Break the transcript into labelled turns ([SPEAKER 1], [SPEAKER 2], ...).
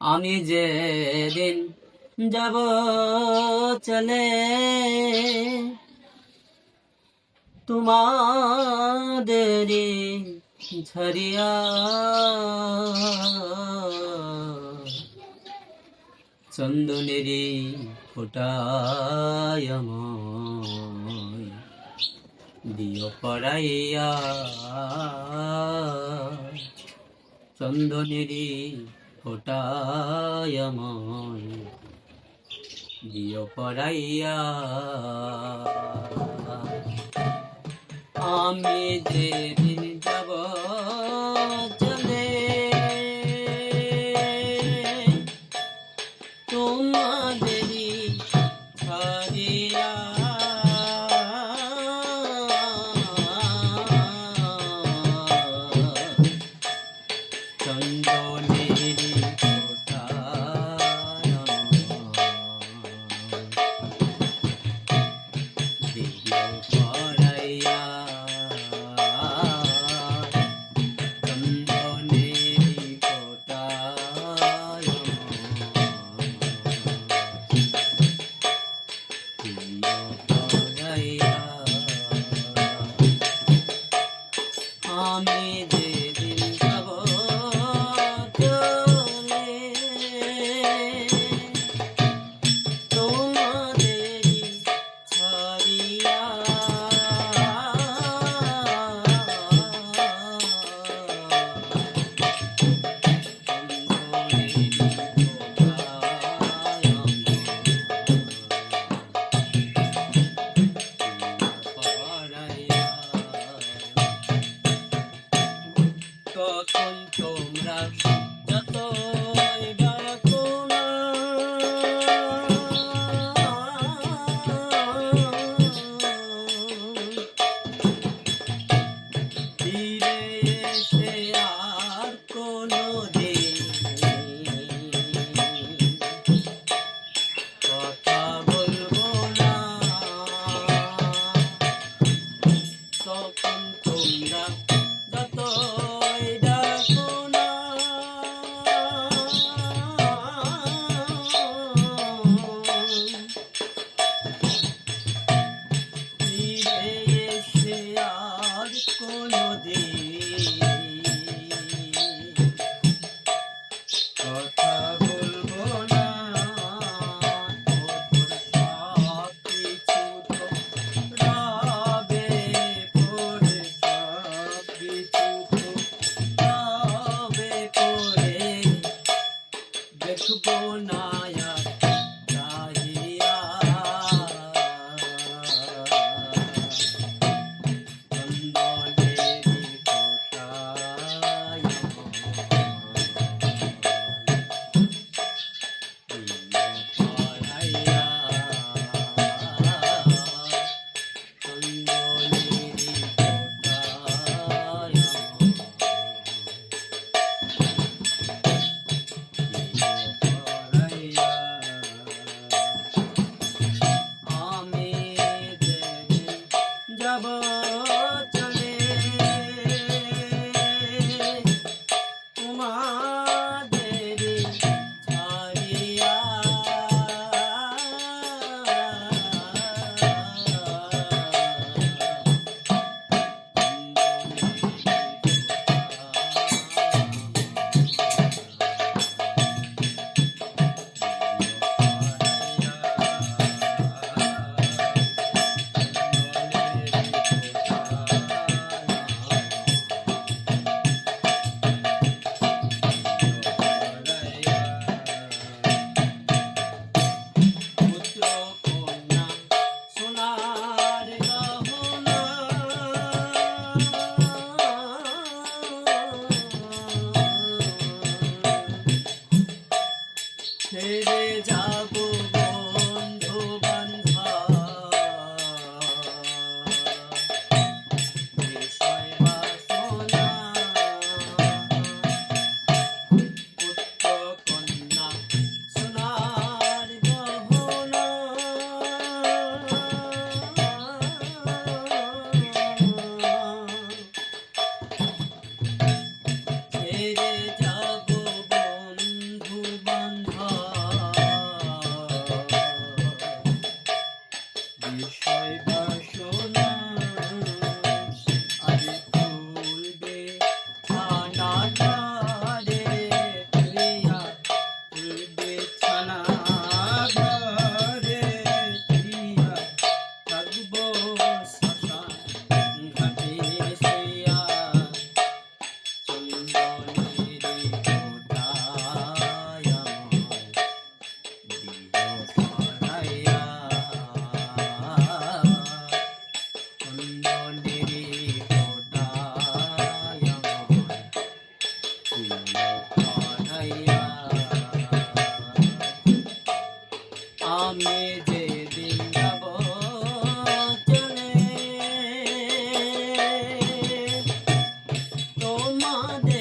[SPEAKER 1] আমি যে দিন যাব চলে তোমাদের ঝরিয়া চন্দনেরি ফুটায়ম দিও পড়াইয়া চন্দনেরি ওটায় দিও পড়াইয়া। আমি দেবী যে দিন Hey, மாத